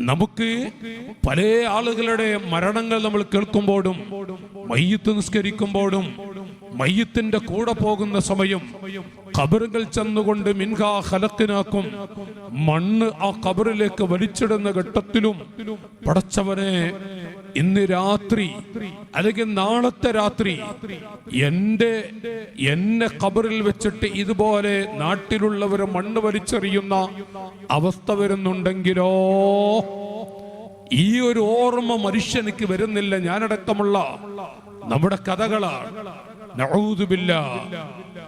നമുക്ക് പല ആളുകളുടെ മരണങ്ങൾ നമ്മൾ കേൾക്കുമ്പോഴും മയ്യത്ത് നിസ്കരിക്കുമ്പോഴും മയ്യത്തിന്റെ കൂടെ പോകുന്ന സമയം കബറുകൾ ചെന്നുകൊണ്ട് മിൻഹാ ഹലക്കിനാക്കും മണ്ണ് ആ കബറിലേക്ക് വലിച്ചിടുന്ന ഘട്ടത്തിലും പടച്ചവനെ ഇന്ന് രാത്രി അല്ലെങ്കിൽ നാളത്തെ രാത്രി എന്റെ എന്നെ കബറിൽ വെച്ചിട്ട് ഇതുപോലെ നാട്ടിലുള്ളവർ മണ്ണ് വലിച്ചെറിയുന്ന അവസ്ഥ വരുന്നുണ്ടെങ്കിലോ? ഈ ഒരു ഓർമ്മ മനുഷ്യനിക്ക് വരുന്നില്ല. ഞാനടക്കമുള്ള നമ്മുടെ കഥകളാണ്.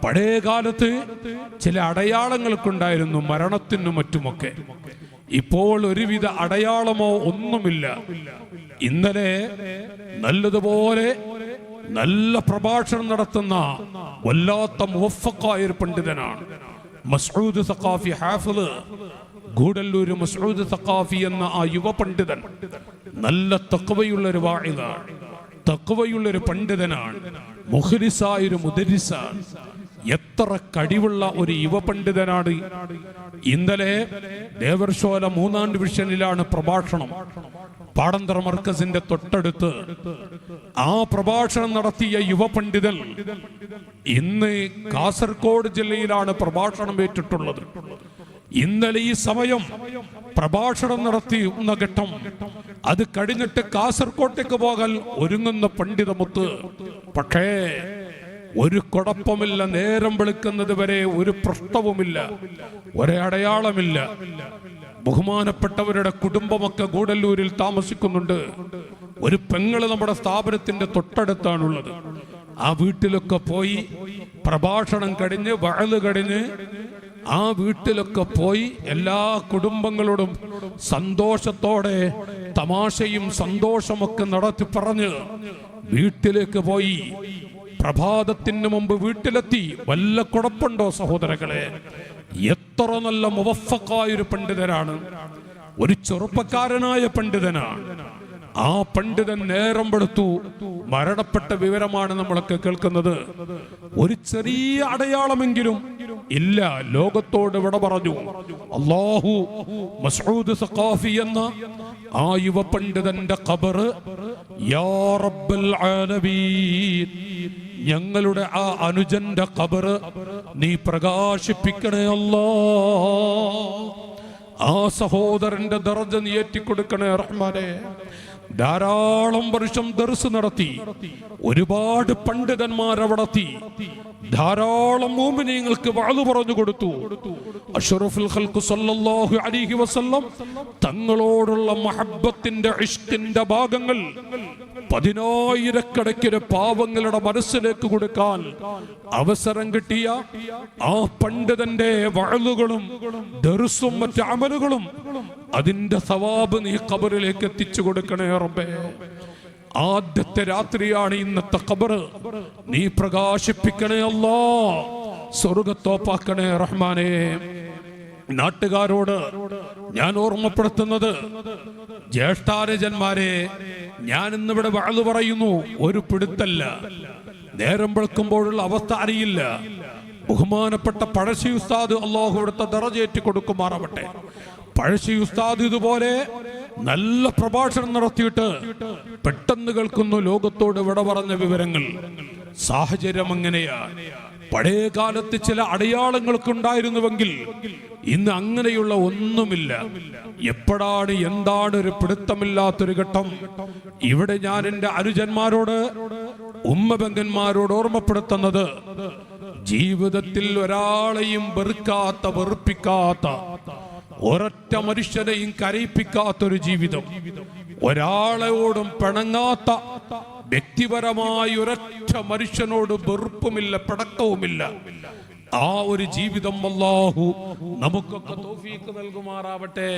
പഴയ കാലത്ത് ചില അടയാളങ്ങൾക്കുണ്ടായിരുന്നു മരണത്തിനും മറ്റുമൊക്കെ. ഇപ്പോൾ ഒരുവിധ അടയാളമോ ഒന്നുമില്ല. ഇന്നലെ നല്ലതുപോലെ നല്ല പ്രഭാഷണം നടത്തുന്ന വല്ലാത്ത മുവഫക്കായ ഒരു പണ്ഡിതനാണ്. മസ്ഊദ് സഖാഫി ഹാഫിൾ ഗൂഡല്ലൂർ മസ്ഊദ് സഖാഫി എന്ന ആ യുവ പണ്ഡിതൻ നല്ല തക്കവയുള്ള ഒരു വാഴിതാണ് തക്കവയുള്ള ഒരു പണ്ഡിതനാണ് മുഹരിസായൊരു മുദരിസാണ്. എത്ര കഴിവുള്ള ഒരു യുവ പണ്ഡിതനാണ് ഇന്നലെ ദേവർശോല മൂന്നാം ഡിവിഷനിലാണ് പ്രഭാഷണം. പാടന്തർ മർക്കസിന്റെ തൊട്ടടുത്ത് ആ പ്രഭാഷണം നടത്തിയ യുവ പണ്ഡിതൻ ഇന്ന് കാസർഗോഡ് ജില്ലയിലാണ് പ്രഭാഷണം ഏറ്റിട്ടുള്ളത്. ഇന്നലെ ഈ സമയം പ്രഭാഷണം നടത്തിയുന്ന ഘട്ടം അത് കഴിഞ്ഞിട്ട് കാസർകോട്ടേക്ക് പോകാൻ ഒരുങ്ങുന്ന പണ്ഡിതമുത്ത്. പക്ഷേ ഒരു കുഴപ്പമില്ല. നേരം വെളുക്കുന്നത് വരെ ഒരു പ്രശ്നവുമില്ല. ഒരേ അടയാളമില്ല. ബഹുമാനപ്പെട്ടവരുടെ കുടുംബമൊക്കെ ഗൂഡല്ലൂരിൽ താമസിക്കുന്നുണ്ട്. ഒരു പെങ്ങൾ നമ്മുടെ സ്ഥാപനത്തിന്റെ തൊട്ടടുത്താണുള്ളത്. ആ വീട്ടിലൊക്കെ പോയി പ്രഭാഷണം കഴിഞ്ഞ് വഴൽ കഴിഞ്ഞ് ആ വീട്ടിലൊക്കെ പോയി എല്ലാ കുടുംബങ്ങളോടും സന്തോഷത്തോടെ തമാശയും സന്തോഷമൊക്കെ നടത്തി പറഞ്ഞ് വീട്ടിലേക്ക് പോയി. പ്രഭാതത്തിന് മുമ്പ് വീട്ടിലെത്തി വല്ല കുഴപ്പമുണ്ടോ സഹോദരങ്ങളെ? എത്ര നല്ല മുവഫക്കായൊരു പണ്ഡിതരാണ് ഒരു ചെറുപ്പക്കാരനായ പണ്ഡിതനാണ് ആ പണ്ഡിതൻ നേരം പെടുത്തു മരണപ്പെട്ട വിവരമാണ് നമ്മളൊക്കെ കേൾക്കുന്നത്. ഒരു ചെറിയ അടയാളമെങ്കിലും ഇല്ല. ലോകത്തോട് വിട പറഞ്ഞു. അള്ളാഹു മസൂദ് സഖാഫി എന്ന ആ യുവ പണ്ഡിതന്റെ ഖബർ യാ റബ്ബൽ ആലമീൻ. ഞങ്ങളുടെ ആ അനുജന്റെ കബറ് നീ പ്രകാശിപ്പിക്കണേ അല്ലാ. ആ സഹോദരന്റെ ദർജ നീ ഏറ്റിക്കൊടുക്കണേ റഹ്മാനെ. ധാരാളം വർഷം ദർസ് നടത്തി ഒരുപാട് പണ്ഡിതന്മാർ അവിടെ ധാരാളം മോമിനിയങ്ങൾക്ക് വാളു പറഞ്ഞു കൊടുത്തു. അഷറഫുൽ സല്ലല്ലാഹു അലൈഹി വസല്ലം തങ്ങളോടുള്ള മഹബത്തിന്റെ ഇഷ്കിന്റെ ഭാഗങ്ങൾ പതിനായിരക്കണക്കിന് പാവങ്ങളുടെ മനസ്സിലേക്ക് കൊടുക്കാൻ അവസരം കിട്ടിയ ആ പണ്ഡിതന്റെ വഴലുകളും ദർസും മറ്റ് അമലുകളും അതിന്റെ സവാബ് നീ കബറിലേക്ക് എത്തിച്ചു കൊടുക്കണേ റബ്ബേ. ആദ്യത്തെ രാത്രിയാണ് ഇന്നത്തെ ഖബറ്. നീ പ്രകാശിപ്പിക്കണേ അല്ലോ സ്വർഗത്തോപ്പാക്കണേ റഹ്മാനേ. നാട്ടുകാരോട് ഞാൻ ഓർമ്മപ്പെടുത്തുന്നത് ജ്യേഷ്ഠാരജന്മാരെ ഞാൻ ഇന്നിവിടെ വാഴു പറയുന്നു ഒരു പിടുത്തല്ല. നേരം വെളുക്കുമ്പോഴുള്ള അവസ്ഥ അറിയില്ല. ബഹുമാനപ്പെട്ട പഴശ്ശി ഉസ്താദ് അള്ളാഹു ഇവിടുത്തെ ദറജേറ്റി കൊടുക്കുമാറാവട്ടെ. പഴശ്ശി ഉസ്താദ് ഇതുപോലെ നല്ല പ്രഭാഷണം നടത്തിയിട്ട് പെട്ടെന്ന് കേൾക്കുന്നു ലോകത്തോട് വിട പറഞ്ഞ വിവരങ്ങൾ. സാഹചര്യം എങ്ങനെയാ പഴയ കാലത്ത് ചില അടയാളങ്ങളൊക്കെ ഉണ്ടായിരുന്നുവെങ്കിൽ ഇന്ന് അങ്ങനെയുള്ള ഒന്നുമില്ല. എപ്പോഴാണ് എന്താണ് ഒരു പിടുത്തമില്ലാത്തൊരു ഘട്ടം? ഇവിടെ ഞാൻ എന്റെ അനുജന്മാരോട് ഉമ്മബങ്കന്മാരോട് ഓർമ്മപ്പെടുത്തുന്നത് ജീവിതത്തിൽ ഒരാളെയും വെറുക്കാത്ത വെറുപ്പിക്കാത്ത ഒരൊറ്റ മനുഷ്യനെയും കരയിപ്പിക്കാത്തൊരു ജീവിതം. ഒരാളോടും പിണങ്ങാത്ത വ്യക്തിപരമായി ഒരൊറ്റ മനുഷ്യനോട് വെറുപ്പുമില്ല പിടക്കവുമില്ല. ആ ഒരു ജീവിതം അല്ലാഹു നമുക്കൊക്കെ നൽകുമാറാവട്ടെ.